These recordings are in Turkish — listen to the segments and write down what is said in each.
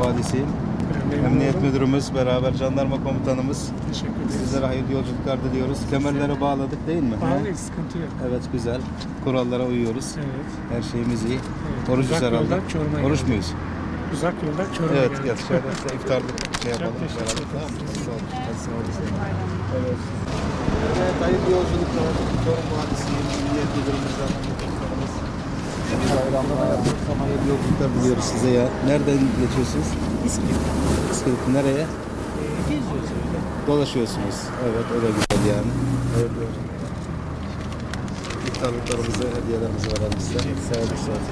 Memnun Emniyet müdürümüz, beraber jandarma komutanımız. Teşekkür ederiz. Sizlere hayırlı yolculuklar diliyoruz. Kemerlere bağladık değil mi? Bağlıyız, sıkıntı yok. Evet güzel. Kurallara uyuyoruz. Evet. Her şeyimiz iyi. evet. Orucuz Uzak herhalde. Oruç muyuz? Uzak yoldan Çorum'a Evet geldik. gel şöyle iftarlık şey yapalım. Çok teşekkür ederim. Tamam? Sağ olun. Sağ. Evet. Evet hayırlı yolculuklar. Çorum Valisi'yim. Emniyet müdürümüz, yaptık ama hayırlı yolculuklar diliyoruz size ya. Nereden geçiyorsunuz? İskilip. İskilip nereye? Ee, geziyoruz öyle. Dolaşıyorsunuz. Evet o da güzel yani. Hayırlı yolculuklar. İftarlıklarımızı, hediyelerimizi verelim size. Sağ olun, sağ olun.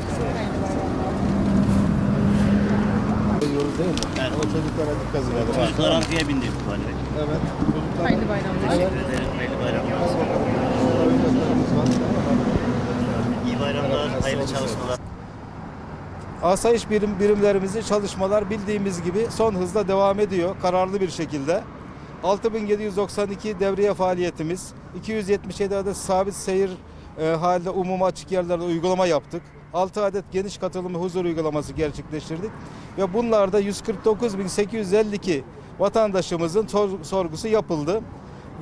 Yolu değil mi? Evet. O çocuklara dikkat edelim. Çocuklar arkaya bindi bu halde. Evet. Çocuklar... Hayırlı bayramlar. Teşekkür ederim. Hayırlı bayramlar. Oyuncaklarımız var. Bayramlar, hayırlı çalışmalar. Asayiş birim, birimlerimizin çalışmalar bildiğimiz gibi son hızla devam ediyor. Kararlı bir şekilde. 6792 devriye faaliyetimiz, 277 adet sabit seyir e, halde umuma açık yerlerde uygulama yaptık. 6 adet geniş katılımlı huzur uygulaması gerçekleştirdik. Ve bunlarda 149.852 vatandaşımızın sor- sorgusu yapıldı.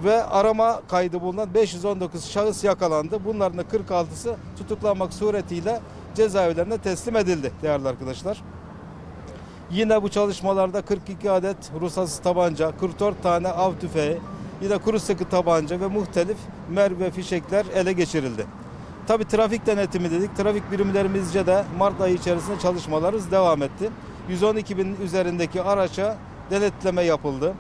Ve arama kaydı bulunan 519 şahıs yakalandı. Bunların da 46'sı tutuklanmak suretiyle cezaevlerine teslim edildi değerli arkadaşlar. Yine bu çalışmalarda 42 adet ruhsatsız tabanca, 44 tane av tüfeği, yine kuru sıkı tabanca ve muhtelif mermi ve fişekler ele geçirildi. Tabi trafik denetimi dedik. Trafik birimlerimizce de Mart ayı içerisinde çalışmalarımız devam etti. 112 bin üzerindeki araça denetleme yapıldı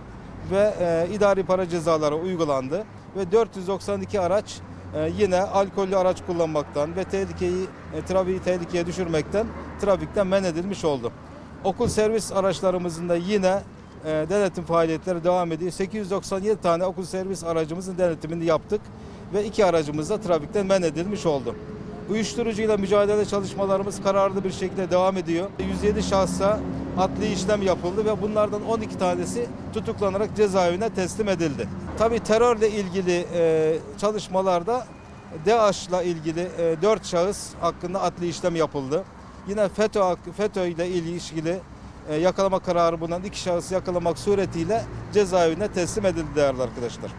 ve e, idari para cezaları uygulandı ve 492 araç e, yine alkollü araç kullanmaktan ve tehlikeyi e, trafiği tehlikeye düşürmekten trafikten men edilmiş oldu. Okul servis araçlarımızın da yine e, denetim faaliyetleri devam ediyor. 897 tane okul servis aracımızın denetimini yaptık ve iki aracımız da trafikten men edilmiş oldu. Uyuşturucuyla mücadele çalışmalarımız kararlı bir şekilde devam ediyor. 107 şahsa adli işlem yapıldı ve bunlardan 12 tanesi tutuklanarak cezaevine teslim edildi. Tabii terörle ilgili e, çalışmalarda DAEŞ'la ilgili 4 şahıs hakkında adli işlem yapıldı. Yine FETÖ, FETÖ ile ilişkili e, yakalama kararı bulunan iki şahıs yakalamak suretiyle cezaevine teslim edildi değerli arkadaşlar.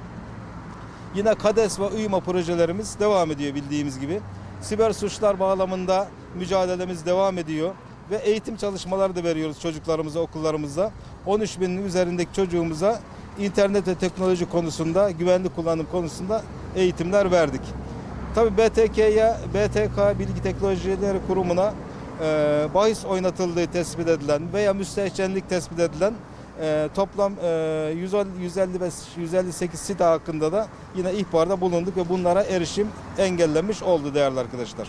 Yine KADES ve UYMA projelerimiz devam ediyor bildiğimiz gibi. Siber suçlar bağlamında mücadelemiz devam ediyor ve eğitim çalışmaları da veriyoruz çocuklarımıza, okullarımızda. 13 binin üzerindeki çocuğumuza internet ve teknoloji konusunda, güvenli kullanım konusunda eğitimler verdik. Tabii BTK'ye, BTK Bilgi Teknolojileri Kurumu'na e, bahis oynatıldığı tespit edilen veya müstehcenlik tespit edilen e, toplam e, 150 155 158 site hakkında da yine ihbarda bulunduk ve bunlara erişim engellenmiş oldu değerli arkadaşlar.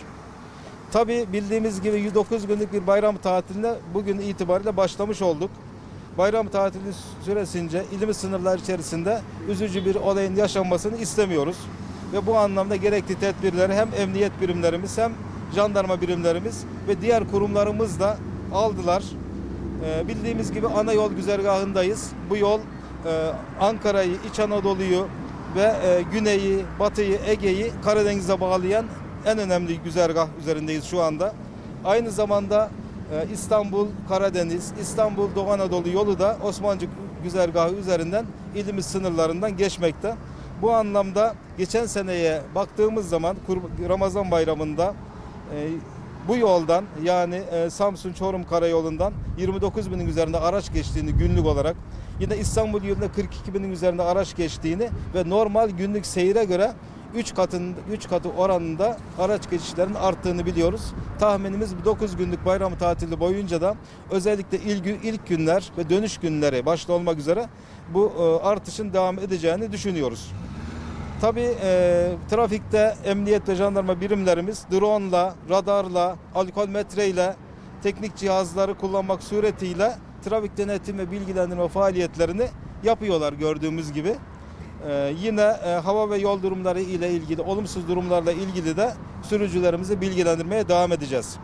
Tabii bildiğimiz gibi 109 günlük bir bayram tatiline bugün itibariyle başlamış olduk. Bayram tatili süresince ilimi sınırlar içerisinde üzücü bir olayın yaşanmasını istemiyoruz. Ve bu anlamda gerekli tedbirleri hem emniyet birimlerimiz hem jandarma birimlerimiz ve diğer kurumlarımız da aldılar. Ee, bildiğimiz gibi ana yol güzergahındayız. Bu yol e, Ankara'yı, İç Anadolu'yu ve e, Güney'i, Batı'yı, Ege'yi Karadeniz'e bağlayan en önemli güzergah üzerindeyiz şu anda. Aynı zamanda e, İstanbul, Karadeniz, İstanbul, Doğu Anadolu yolu da Osmancık güzergahı üzerinden ilimiz sınırlarından geçmekte. Bu anlamda geçen seneye baktığımız zaman Ramazan bayramında e, bu yoldan yani e, Samsun Çorum Karayolu'ndan 29 binin üzerinde araç geçtiğini günlük olarak yine İstanbul yolunda 42 binin üzerinde araç geçtiğini ve normal günlük seyire göre 3 katın 3 katı oranında araç geçişlerinin arttığını biliyoruz. Tahminimiz bu 9 günlük bayram tatili boyunca da özellikle ilk, ilk günler ve dönüş günleri başta olmak üzere bu e, artışın devam edeceğini düşünüyoruz. Tabii e, trafikte emniyet ve jandarma birimlerimiz drone'la, radarla, alkol metreyle, teknik cihazları kullanmak suretiyle trafik denetim ve bilgilendirme faaliyetlerini yapıyorlar gördüğümüz gibi. E, yine e, hava ve yol durumları ile ilgili, olumsuz durumlarla ilgili de sürücülerimizi bilgilendirmeye devam edeceğiz.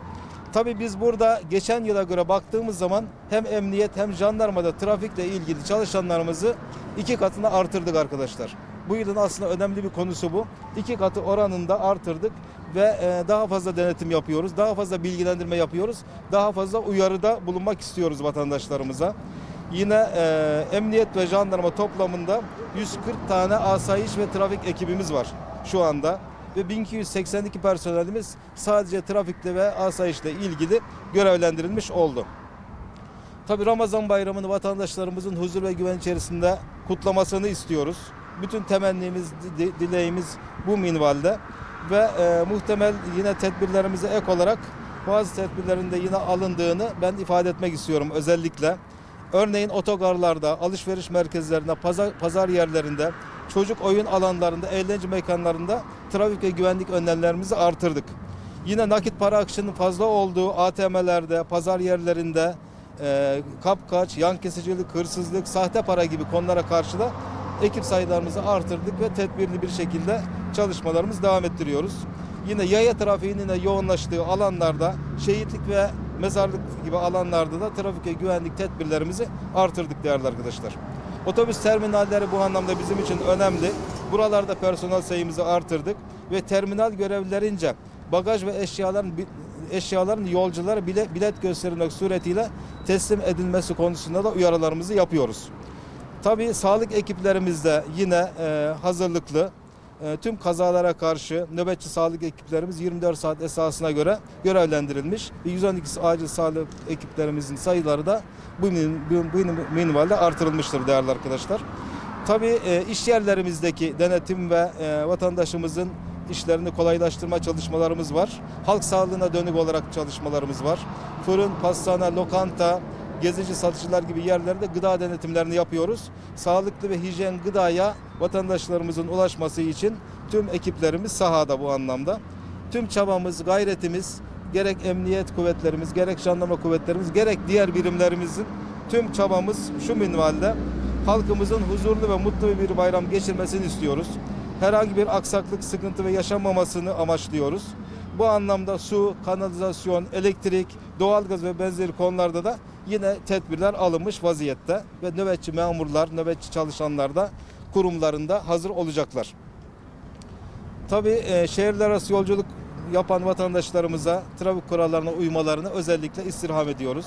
Tabii biz burada geçen yıla göre baktığımız zaman hem emniyet hem jandarmada trafikle ilgili çalışanlarımızı iki katına artırdık arkadaşlar. Bu yılın aslında önemli bir konusu bu. İki katı oranında artırdık ve e, daha fazla denetim yapıyoruz. Daha fazla bilgilendirme yapıyoruz. Daha fazla uyarıda bulunmak istiyoruz vatandaşlarımıza. Yine e, emniyet ve jandarma toplamında 140 tane asayiş ve trafik ekibimiz var şu anda. Ve 1282 personelimiz sadece trafikle ve asayişle ilgili görevlendirilmiş oldu. Tabi Ramazan bayramını vatandaşlarımızın huzur ve güven içerisinde kutlamasını istiyoruz. Bütün temennimiz, di- dileğimiz bu minvalde. Ve e, muhtemel yine tedbirlerimize ek olarak bazı tedbirlerin de yine alındığını ben ifade etmek istiyorum özellikle. Örneğin otogarlarda, alışveriş merkezlerinde, pazar, pazar yerlerinde, çocuk oyun alanlarında, eğlence mekanlarında trafik ve güvenlik önlemlerimizi artırdık. Yine nakit para akışının fazla olduğu ATM'lerde, pazar yerlerinde, e, kapkaç, yan kesicilik, hırsızlık, sahte para gibi konulara karşı da ekip sayılarımızı artırdık ve tedbirli bir şekilde çalışmalarımızı devam ettiriyoruz. Yine yaya trafiğinin de yoğunlaştığı alanlarda şehitlik ve mezarlık gibi alanlarda da trafik ve güvenlik tedbirlerimizi artırdık değerli arkadaşlar. Otobüs terminalleri bu anlamda bizim için önemli. Buralarda personel sayımızı artırdık ve terminal görevlilerince bagaj ve eşyaların eşyaların yolculara bile, bilet gösterilmek suretiyle teslim edilmesi konusunda da uyarılarımızı yapıyoruz. Tabii sağlık ekiplerimiz de yine e, hazırlıklı. E, tüm kazalara karşı nöbetçi sağlık ekiplerimiz 24 saat esasına göre görevlendirilmiş. Ve 112 acil sağlık ekiplerimizin sayıları da bu, min- bu, bu minvalde artırılmıştır değerli arkadaşlar. Tabii e, iş yerlerimizdeki denetim ve e, vatandaşımızın işlerini kolaylaştırma çalışmalarımız var. Halk sağlığına dönük olarak çalışmalarımız var. Fırın, pastane, lokanta, gezici satıcılar gibi yerlerde gıda denetimlerini yapıyoruz. Sağlıklı ve hijyen gıdaya vatandaşlarımızın ulaşması için tüm ekiplerimiz sahada bu anlamda. Tüm çabamız, gayretimiz gerek emniyet kuvvetlerimiz, gerek jandarma kuvvetlerimiz, gerek diğer birimlerimizin tüm çabamız şu minvalde halkımızın huzurlu ve mutlu bir bayram geçirmesini istiyoruz. Herhangi bir aksaklık, sıkıntı ve yaşanmamasını amaçlıyoruz. Bu anlamda su, kanalizasyon, elektrik, doğalgaz ve benzeri konularda da yine tedbirler alınmış vaziyette ve nöbetçi memurlar, nöbetçi çalışanlar da kurumlarında hazır olacaklar. Tabii e, şehirler arası yolculuk yapan vatandaşlarımıza trafik kurallarına uymalarını özellikle istirham ediyoruz.